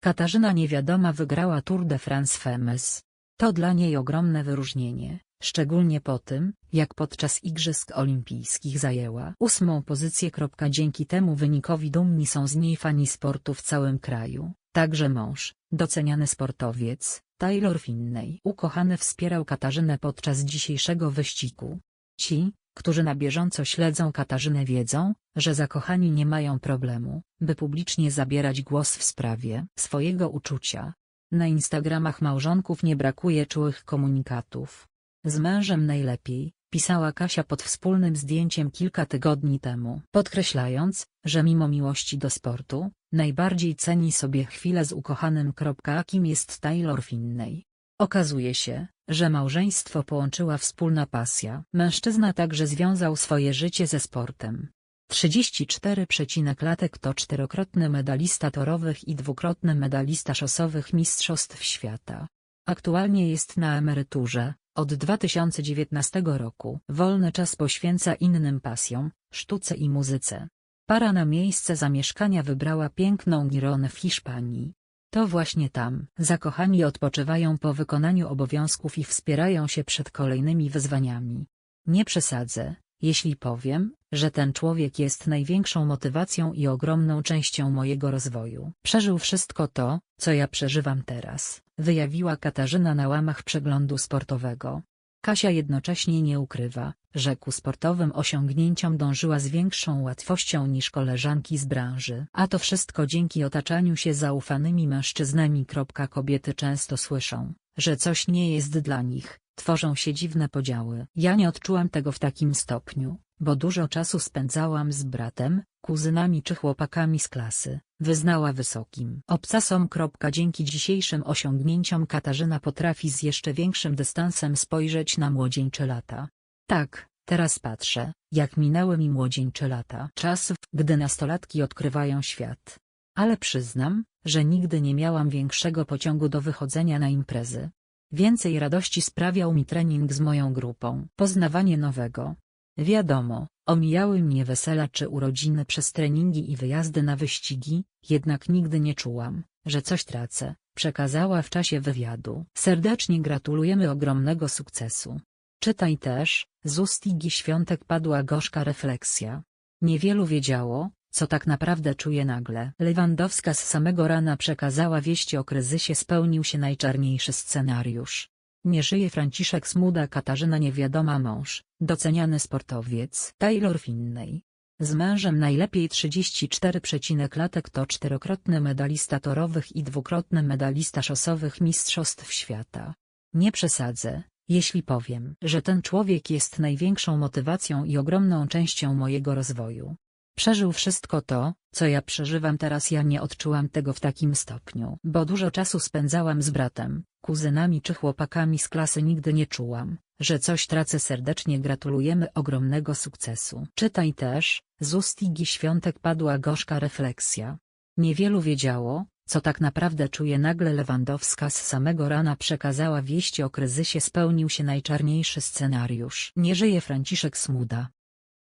Katarzyna Niewiadoma wygrała Tour de France Femmes. To dla niej ogromne wyróżnienie, szczególnie po tym, jak podczas Igrzysk Olimpijskich zajęła ósmą pozycję. Dzięki temu wynikowi dumni są z niej fani sportu w całym kraju, także mąż, doceniany sportowiec, Taylor Finney. Ukochany wspierał Katarzynę podczas dzisiejszego wyścigu. Ci, którzy na bieżąco śledzą Katarzynę wiedzą, że zakochani nie mają problemu, by publicznie zabierać głos w sprawie swojego uczucia. Na Instagramach małżonków nie brakuje czułych komunikatów. Z mężem najlepiej, pisała Kasia pod wspólnym zdjęciem kilka tygodni temu, podkreślając, że mimo miłości do sportu, najbardziej ceni sobie chwilę z ukochanym. Kim jest Taylor Finney? Okazuje się, że małżeństwo połączyła wspólna pasja. Mężczyzna także związał swoje życie ze sportem. 34 latek to czterokrotny medalista torowych i dwukrotny medalista szosowych Mistrzostw Świata. Aktualnie jest na emeryturze, od 2019 roku. Wolny czas poświęca innym pasjom, sztuce i muzyce. Para na miejsce zamieszkania wybrała piękną Gironę w Hiszpanii. To właśnie tam zakochani odpoczywają po wykonaniu obowiązków i wspierają się przed kolejnymi wyzwaniami. Nie przesadzę, jeśli powiem, że ten człowiek jest największą motywacją i ogromną częścią mojego rozwoju. Przeżył wszystko to, co ja przeżywam teraz, wyjawiła Katarzyna na łamach przeglądu sportowego. Kasia jednocześnie nie ukrywa, że ku sportowym osiągnięciom dążyła z większą łatwością niż koleżanki z branży. A to wszystko dzięki otaczaniu się zaufanymi mężczyznami. Kobiety często słyszą, że coś nie jest dla nich, tworzą się dziwne podziały. Ja nie odczułam tego w takim stopniu, bo dużo czasu spędzałam z bratem, kuzynami czy chłopakami z klasy, wyznała wysokim obcasom. Dzięki dzisiejszym osiągnięciom Katarzyna potrafi z jeszcze większym dystansem spojrzeć na młodzieńcze lata. Tak, teraz patrzę, jak minęły mi młodzieńcze lata. Czas, gdy nastolatki odkrywają świat. Ale przyznam, że nigdy nie miałam większego pociągu do wychodzenia na imprezy. Więcej radości sprawiał mi trening z moją grupą. Poznawanie nowego, Wiadomo, omijały mnie wesela czy urodziny przez treningi i wyjazdy na wyścigi, jednak nigdy nie czułam, że coś tracę, przekazała w czasie wywiadu. Serdecznie gratulujemy ogromnego sukcesu. Czytaj też, z ust Igi Świątek padła gorzka refleksja. Niewielu wiedziało, co tak naprawdę czuje nagle. Lewandowska z samego rana przekazała wieści o kryzysie spełnił się najczarniejszy scenariusz. Nie żyje Franciszek Smuda Katarzyna niewiadoma mąż, doceniany sportowiec Taylor Finney. Z mężem najlepiej 34 latek to czterokrotny medalista torowych i dwukrotny medalista szosowych Mistrzostw Świata. Nie przesadzę, jeśli powiem, że ten człowiek jest największą motywacją i ogromną częścią mojego rozwoju. Przeżył wszystko to, co ja przeżywam teraz ja nie odczułam tego w takim stopniu. Bo dużo czasu spędzałam z bratem, kuzynami czy chłopakami z klasy nigdy nie czułam, że coś tracę serdecznie gratulujemy ogromnego sukcesu. Czytaj też, z ust Igi Świątek padła gorzka refleksja. Niewielu wiedziało, co tak naprawdę czuje nagle Lewandowska z samego rana przekazała wieści o kryzysie spełnił się najczarniejszy scenariusz. Nie żyje Franciszek Smuda.